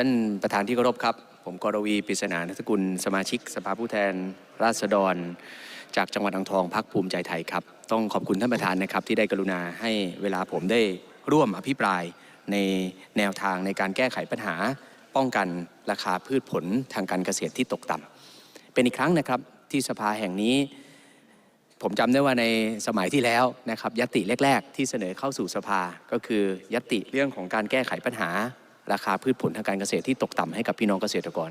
ท่านประธานที่เคารพครับ ผมกรวีปริศนานัสกุล สมาชิก สภาผู้แทน ราษฎร จากจังหวัดอ่างทองพักภูมิใจไทยครับ ต้องขอบคุณท่านประธานนะครับ ที่ได้กรุณาให้เวลาผมได้ร่วมอภิปรายในแนวทางในการแก้ไขปัญหา ป้องกันราคาพืชผลทางการเกษตรที่ตกต่ำเป็นอีกครั้งนะครับที่สภาแห่งนี้ ผมจำได้ว่าในสมัยที่แล้วนะครับยติแรก ๆ ที่เสนอเข้าสู่สภาก็คือ ยติเรื่องของการแก้ไขปัญหา ราคาพืชผลทางการเกษตรที่ตกต่ำให้กับพี่น้องเกษตรกร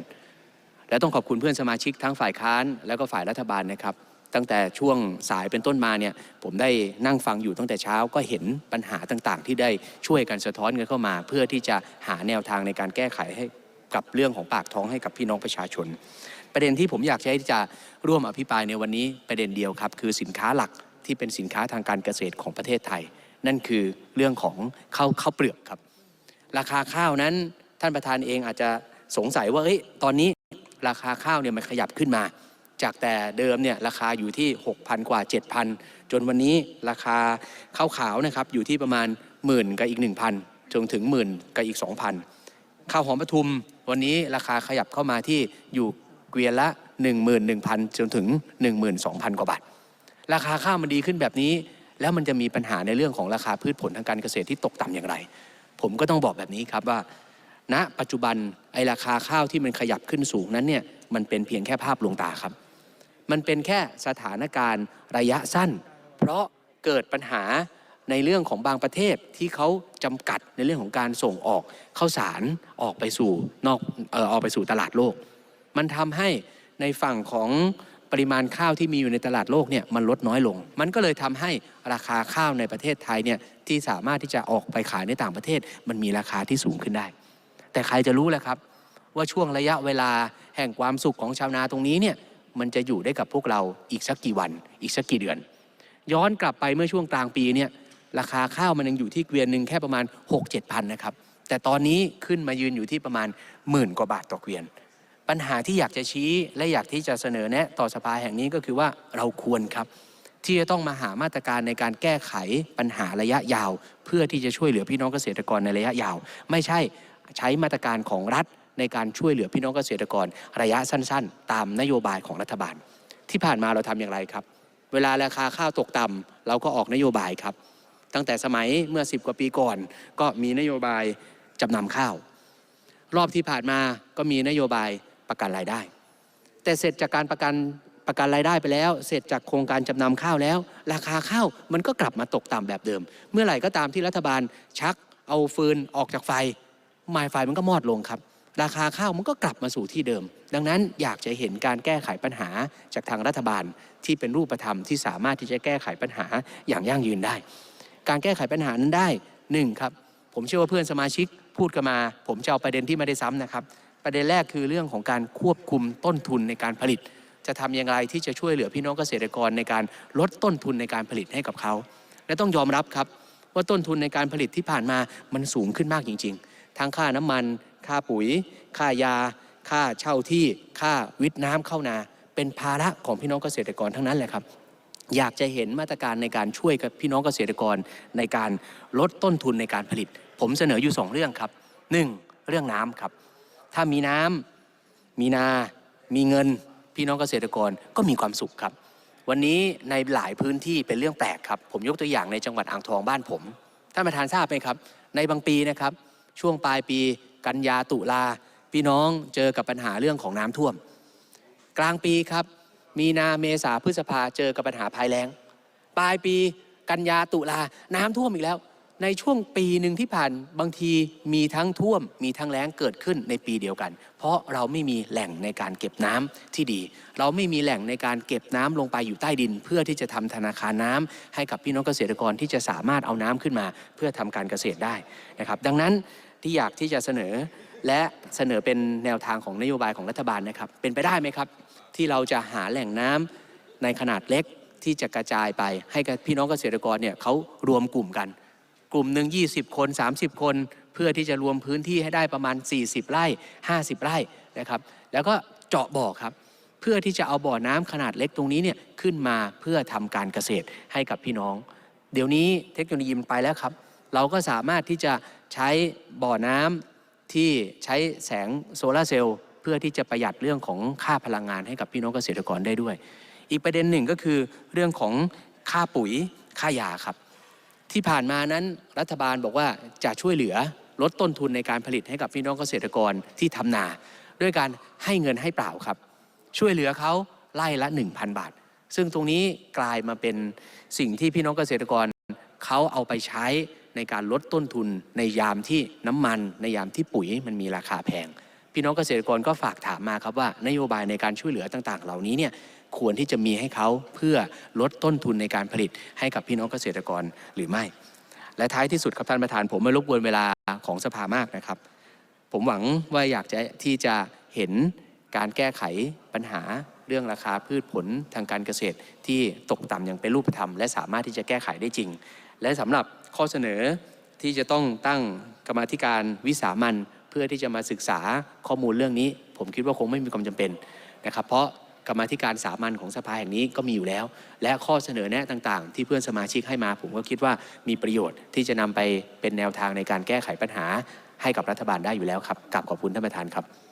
และต้องขอบคุณเพื่อนสมาชิกทั้งฝ่ายค้านแล้วก็ฝ่ายรัฐบาลนะครับ ตั้งแต่ช่วงสายเป็นต้นมาเนี่ยผมได้นั่งฟังอยู่ตั้งแต่เช้าก็เห็นปัญหาต่างๆ ที่ได้ช่วยกันสะท้อนกันเข้ามา เพื่อที่จะหาแนวทางในการแก้ไขให้กับเรื่องของปากท้องให้กับพี่น้องประชาชน ประเด็นที่ผมอยากให้จะร่วมอภิปรายในวันนี้ประเด็นเดียวครับ คือสินค้าหลักที่เป็นสินค้าทางการเกษตรของประเทศไทย นั่นคือเรื่องของข้าวข้าวเปลือกครับ ราคาข้าวนั้นท่านประธานเองอาจจะสงสัยว่าเอ้ยตอนนี้ราคาข้าวเนี่ยมันขยับขึ้นมา จากแต่เดิมเนี่ยราคาอยู่ที่ 6,000 กว่า 7,000 จนวันนี้ราคาข้าวขาวนะครับอยู่ที่ประมาณหมื่นกับอีก 1,000จนถึงหมื่นกับอีก 2,000 ข้าวหอมปทุมวันนี้ราคาขยับเข้ามาที่อยู่เกวียนละ 11,000 จนถึง 12,000 กว่าบาท ราคาข้าวมันดีขึ้นแบบนี้ แล้วมันจะมีปัญหาในเรื่องของราคาพืชผลทางการเกษตรที่ตกต่ำอย่างไร ผมก็ต้องบอกแบบนี้ครับว่า ณ ปัจจุบันไอราคาข้าวที่มันขยับขึ้นสูงนั้นเนี่ยมันเป็นเพียงแค่ภาพลวงตาครับ มันเป็นแค่สถานการณ์ระยะสั้น เพราะเกิดปัญหาในเรื่องของบางประเทศที่เขาจำกัดในเรื่องของการส่งออกข้าวสารออกไปสู่นอกเออออกไปสู่ตลาดโลก มันทำให้ในฝั่งของ ปริมาณข้าวที่มีอยู่ในตลาดโลกเนี่ยมันลดน้อยลง มันก็เลยทำให้ราคาข้าวในประเทศไทยเนี่ยที่สามารถที่จะออกไปขายในต่างประเทศ มันมีราคาที่สูงขึ้นได้ แต่ใครจะรู้แหละครับ ว่าช่วงระยะเวลาแห่งความสุขของชาวนาตรงนี้เนี่ยมันจะอยู่ได้กับพวกเราอีกสักกี่วัน อีกสักกี่เดือน ย้อนกลับไปเมื่อช่วงกลางปีเนี่ยราคาข้าวมันยังอยู่ที่เกวียนหนึ่งแค่ประมาณ 6 7 พันนะครับแต่ตอนนี้ขึ้นมายืนอยู่ที่ประมาณหมื่นกว่าบาทต่อเกวียน ปัญหาที่อยากจะชี้และอยากที่จะเสนอแนะต่อสภาแห่งนี้ก็คือว่าเราควรครับที่จะต้องมาหามาตรการในการแก้ไขปัญหาระยะยาว เพื่อที่จะช่วยเหลือพี่น้องเกษตรกรในระยะยาว ไม่ใช่ใช้มาตรการของรัฐในการช่วยเหลือพี่น้องเกษตรกรระยะสั้น ๆ ตามนโยบายของรัฐบาล ที่ผ่านมาเราทำอย่างไรครับ เวลาราคาข้าวตกต่ำเราก็ออกนโยบายครับ ตั้งแต่สมัยเมื่อ 10 กว่าปีก่อน ก็มีนโยบายจำนำข้าว รอบที่ผ่านมาก็มีนโยบาย ประกันรายได้ แต่เสร็จจากการประกันประกันรายได้ไปแล้ว เสร็จจากโครงการจำนำข้าวแล้ว ราคาข้าวมันก็กลับมาตกต่ำแบบเดิม เมื่อไหร่ก็ตามที่รัฐบาลชักเอาฟืนออกจากไฟไม้ไฟมันก็มอดลงครับ ราคาข้าวมันก็กลับมาสู่ที่เดิม ดังนั้นอยากจะเห็นการแก้ไขปัญหาจากทางรัฐบาลที่เป็นรูปธรรมที่สามารถที่จะแก้ไขปัญหาอย่างยั่งยืนได้ การแก้ไขปัญหานั้นได้หนึ่งครับ ผมเชื่อว่าเพื่อนสมาชิกพูดกันมา ผมจะเอาประเด็นที่ไม่ได้ซ้ำนะครับ ประเด็นแรกคือเรื่องของการควบคุมต้นทุนในการผลิต จะทำอย่างไรที่จะช่วยเหลือพี่น้องเกษตรกรในการลดต้นทุนในการผลิตให้กับเขา และต้องยอมรับครับว่าต้นทุนในการผลิตที่ผ่านมามันสูงขึ้นมากจริง ๆ ทั้งค่าน้ำมัน ค่าปุ๋ย ค่ายา ค่าเช่าที่ ค่าวิทย์น้ำเข้านา เป็นภาระของพี่น้องเกษตรกรทั้งนั้นแหละครับอยากจะเห็นมาตรการในการช่วยกับพี่น้องเกษตรกรในการลดต้นทุนในการผลิต ผมเสนออยู่ 2 เรื่องครับ 1. เรื่องน้ำครับ ถ้ามีน้ำมีนา มีเงิน พี่น้องเกษตรกรก็มีความสุขครับ วันนี้ในหลายพื้นที่เป็นเรื่องแปลกครับ ผมยกตัวอย่างในจังหวัดอ่างทองบ้านผมท่านประธานทราบไหมครับ ในบางปีนะครับ ช่วงปลายปีกันยาตุลาพี่น้องเจอกับปัญหาเรื่องของน้ำท่วม กลางปีครับ มีนาเมษาพฤษภาเจอกับปัญหาภัยแล้ง ปลายปีกันยาตุลาน้ำท่วมอีกแล้ว ในช่วงปีหนึ่งที่ผ่านบางทีมีทั้งท่วม มีทั้งแล้งเกิดขึ้นในปีเดียวกัน เพราะเราไม่มีแหล่งในการเก็บน้ำที่ดี เราไม่มีแหล่งในการเก็บน้ำลงไปอยู่ใต้ดิน เพื่อที่จะทำธนาคารน้ำให้กับพี่น้องเกษตรกรที่จะสามารถเอาน้ำขึ้นมา เพื่อทำการเกษตรได้นะครับดังนั้นที่อยากที่จะเสนอและเสนอเป็นแนวทางของนโยบายของรัฐบาลนะครับ เป็นไปได้ไหมครับ ที่เราจะหาแหล่งน้ำในขนาดเล็กที่จะกระจายไปให้กับพี่น้องเกษตรกรเนี่ยเขารวมกลุ่มกัน กลุ่มหนึ่ง20 คน 30 คน เพื่อที่จะรวมพื้นที่ให้ได้ประมาณ 40 ไร่ 50 ไร่นะครับ แล้วก็เจาะบ่อครับ เพื่อที่จะเอาบ่อน้ำขนาดเล็กตรงนี้เนี่ยขึ้นมาเพื่อทำการเกษตรให้กับพี่น้อง เดี๋ยวนี้เทคโนโลยีมันไปแล้วครับ เราก็สามารถที่จะใช้บ่อน้ำที่ใช้แสงโซลาร์เซลล์เพื่อที่จะประหยัดเรื่องของค่าพลังงานให้กับพี่น้องเกษตรกรได้ด้วย อีกประเด็นหนึ่งก็คือเรื่องของค่าปุ๋ยค่ายาครับ ที่ผ่านมานั้นรัฐบาลบอกว่าจะช่วยเหลือลดต้นทุนในการผลิตให้กับพี่น้องเกษตรกรที่ทำนา ด้วยการให้เงินให้เปล่าครับ ช่วยเหลือเขาไล่ละ 1,000 บาท ซึ่งตรงนี้กลายมาเป็นสิ่งที่พี่น้องเกษตรกรเขาเอาไปใช้ในการลดต้นทุนในยามที่น้ำมัน ในยามที่ปุ๋ยมันมีราคาแพง พี่น้องเกษตรกรก็ฝากถามมาครับว่านโยบายในการช่วยเหลือต่าง ๆ เหล่านี้เนี่ยควรที่จะมีให้เขาเพื่อลดต้นทุนในการผลิตให้กับพี่น้องเกษตรกรหรือไม่ และท้ายที่สุดครับท่านประธาน ผมไม่รบกวนเวลาของสภามากนะครับ ผมหวังว่าอยากจะที่จะเห็นการแก้ไขปัญหาเรื่องราคาพืชผลทางการเกษตรที่ตกต่ำอย่างเป็นรูปธรรม และสามารถที่จะแก้ไขได้จริง และสำหรับข้อเสนอที่จะต้องตั้งกรรมธิการวิสามัน พื่อที่จะมาศึกษาข้อมูลเรื่องนี้ ผมคิดว่าคงไม่มีความจำเป็นนะครับ เพราะกรรมธิการสามัญของสภาแห่งนี้ก็มีอยู่แล้ว และข้อเสนอแนะต่างๆ ที่เพื่อนสมาชิกให้มา ผมก็คิดว่ามีประโยชน์ที่จะนำไปเป็นแนวทางในการแก้ไขปัญหาให้กับรัฐบาลได้อยู่แล้วครับกลับขอบคุณท่านประธานครับ